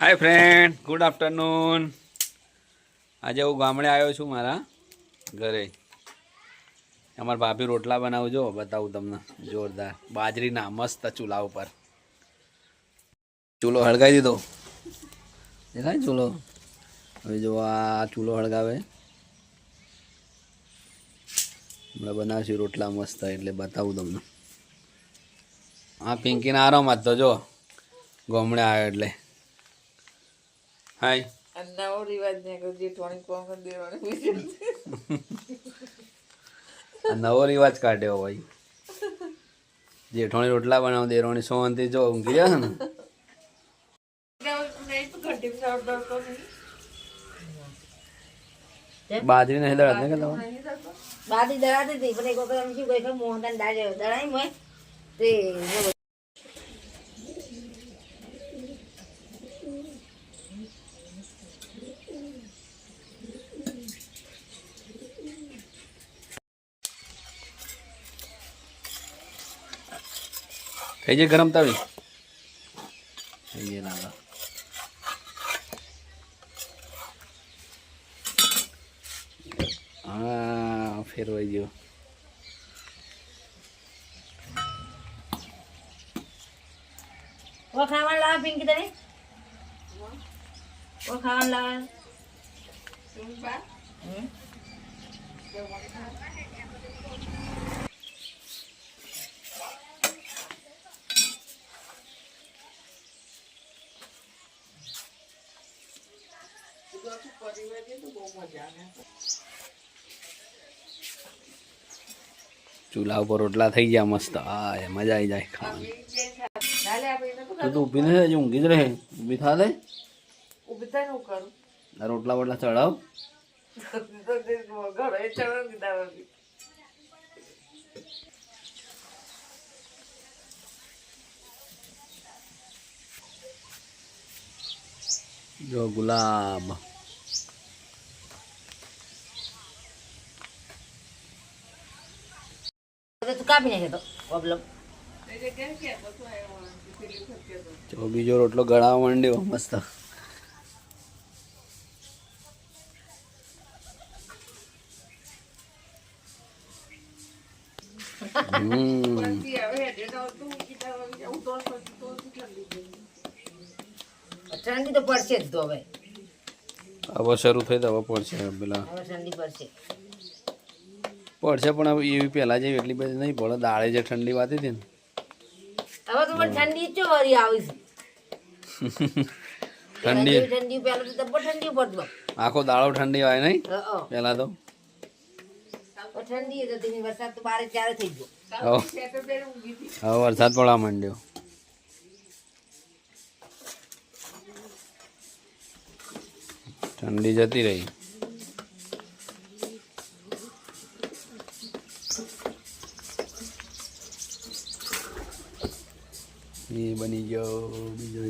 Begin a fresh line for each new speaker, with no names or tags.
હાય friend good afternoon આજે હું ગામડે આવ્યો છું મારા ઘરે. અમારા ભાભી રોટલા બનાવજો, બતાવું તમને. જોરદાર. બાજરીના મસ્ત ચૂલા ઉપર. ચૂલો હળગાવી દીધો. દેખાય ચૂલો? હવે જો આ ચૂલો હળગાવે. હમણાં બનાવશું રોટલા મસ્ત, એટલે બતાવું તમને. હા પિંકીના આરામ તો જો. ગામડે આવ્યો એટલે. હાય.
અને નવો રિવાજ ને કે જેઠવાણી કોણ કરી દેવાની
નવો રિવાજ કાઢ્યો ભાઈ. જેઠવાણી રોટલા બનાવ દેરોણી સોંતી જો ઊંઘી જાય ને. બાજરી નહીં દળત ને
બાદી દળાતી હતી પણ એક વખત શું કહે મોહનદાન દાજે દળાઈ મેં તે
થઈ જાય ગરમ તાવી? થઈ જાય લાગે હા ફેરવાઈ ગયો.
ઓ ખાવાનું લાવે પિંકી તને? ઓ ખાવાનું લાવે.
શું પરિવાર તો બહુ મજા આવે.
ચૂલા ઉપર રોટલા થઈ ગયા મસ્ત. હા મજા આવી જાય ખાવાની. તું તો ઊભી નથી ઊંઘી જ રહે. ઊભી થા દે
ઊભી થાય હું કરું?
રોટલા વોટલા ચડાવ. જો ગુલાબ.
કાપી નાખે તો. પ્રોબ્લેમ.
જો બીજો રોટલો ગળાવા માંડ્યો મસ્ત.
ઠંડી તો પડશે જ તો હવે.
હવે શરૂ થઈ તો હવે પડશે પેલા.
હવે ઠંડી પડશે.
પડશે પણ હવે એવી પહેલાં જેવી એટલી બધી નહીં પડે. દાળે જે ઠંડી વાતી હતી ને.
હવે તો ઠંડી ચો વળી આવી છે.
ઠંડી.
ઠંડી પહેલા તો જબ્બર ઠંડી પડતો.
આખો દાળો ઠંડી હોય નહીં. પહેલા તો.
ઠંડી હતી વરસાદ તો બારે ચારે થઈ ગયો.
હવે.
સેટર પહેરી ઊંઘી હતી
હવે વરસાદ પડવા માંડ્યો. ઠંડી જતી રહી. એ બની ગયો બીજો